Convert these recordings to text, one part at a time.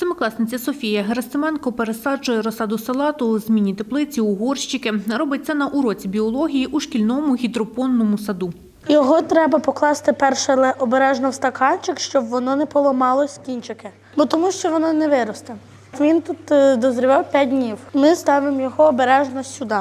Семикласниця Софія Герасименко пересаджує розсаду салату у зміні теплиці у горщики. Робить це на уроці біології у шкільному гідропонному саду. Його треба покласти перше але обережно в стаканчик, щоб воно не поламалось кінчики. Бо тому що воно не виросте. Він тут е, дозрівав 5 днів. Ми ставимо його обережно сюди.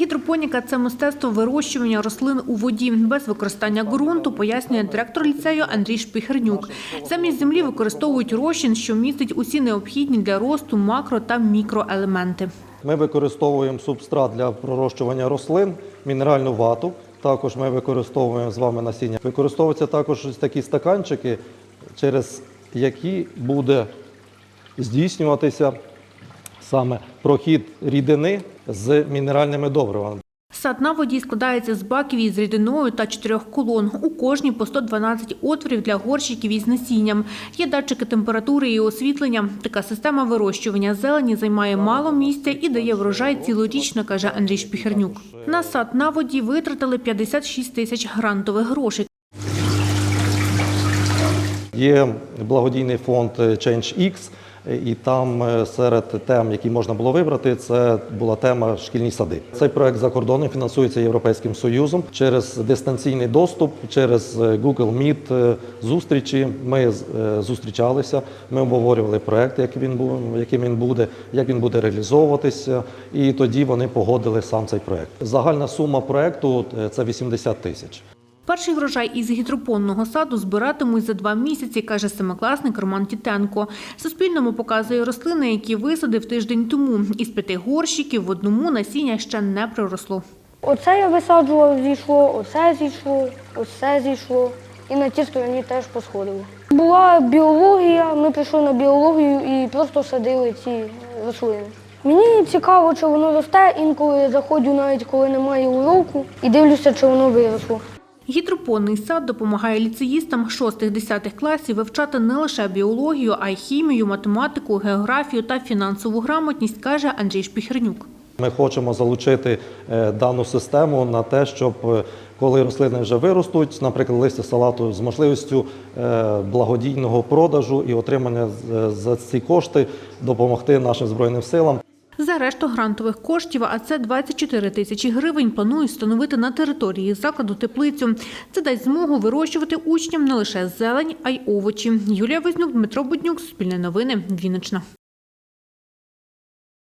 Гідропоніка – це мистецтво вирощування рослин у воді без використання ґрунту, пояснює директор ліцею Андрій Шпихернюк. Замість землі використовують розчин, що містить усі необхідні для росту макро та мікроелементи. Ми використовуємо субстрат для пророщування рослин, мінеральну вату. Також ми використовуємо з вами насіння. Використовуються також такі стаканчики, через які буде здійснюватися саме прохід рідини з мінеральними добривами. Сад на воді складається з баків із рідиною та чотирьох колон. У кожній по 112 отворів для горщиків із насінням. Є датчики температури і освітлення. Така система вирощування зелені займає мало місця і дає врожай цілорічно, каже Андрій Шпіхернюк. На сад на воді витратили 56 тисяч грантових грошей. Є благодійний фонд ChangeX, і там е, серед тем, які можна було вибрати, це була тема шкільні сади. Цей проект за кордоном фінансується Європейським Союзом через дистанційний доступ, через е, Google Meet е, зустрічі. Ми зустрічалися, ми обговорювали проект, як він був, яким він буде, як він буде реалізовуватися, і тоді вони погодили сам цей проект. Загальна сума проекту це 80 тисяч. Перший врожай із гідропонного саду збиратимуть за два місяці, каже семикласник Роман Тітенко. Суспільному показує рослини, які висадив тиждень тому. Із п'яти горщиків в одному насіння ще не проросло. Оце я висаджував, зійшло, оце зійшло, оце зійшло. І на тій стороні теж посходило. Була біологія, ми пішли на біологію і просто садили ці рослини. Мені цікаво, чи воно росте, інколи я заходжу навіть коли немає уроку і дивлюся, чи воно виросло. Гідропонний сад допомагає ліцеїстам 6-10 класів вивчати не лише біологію, а й хімію, математику, географію та фінансову грамотність, каже Андрій Шпіхернюк. Ми хочемо залучити е, дану систему на те, щоб е, коли рослини вже виростуть, наприклад, листя салату з можливістю е, благодійного продажу і отримання за ці кошти допомогти нашим збройним силам. Решту грантових коштів, а це 24 тисячі гривень, планують встановити на території закладу теплицю. Це дасть змогу вирощувати учням не лише зелень, а й овочі. Юлія Вознюк, Дмитро Буднюк, Суспільне новини, Вінниччина.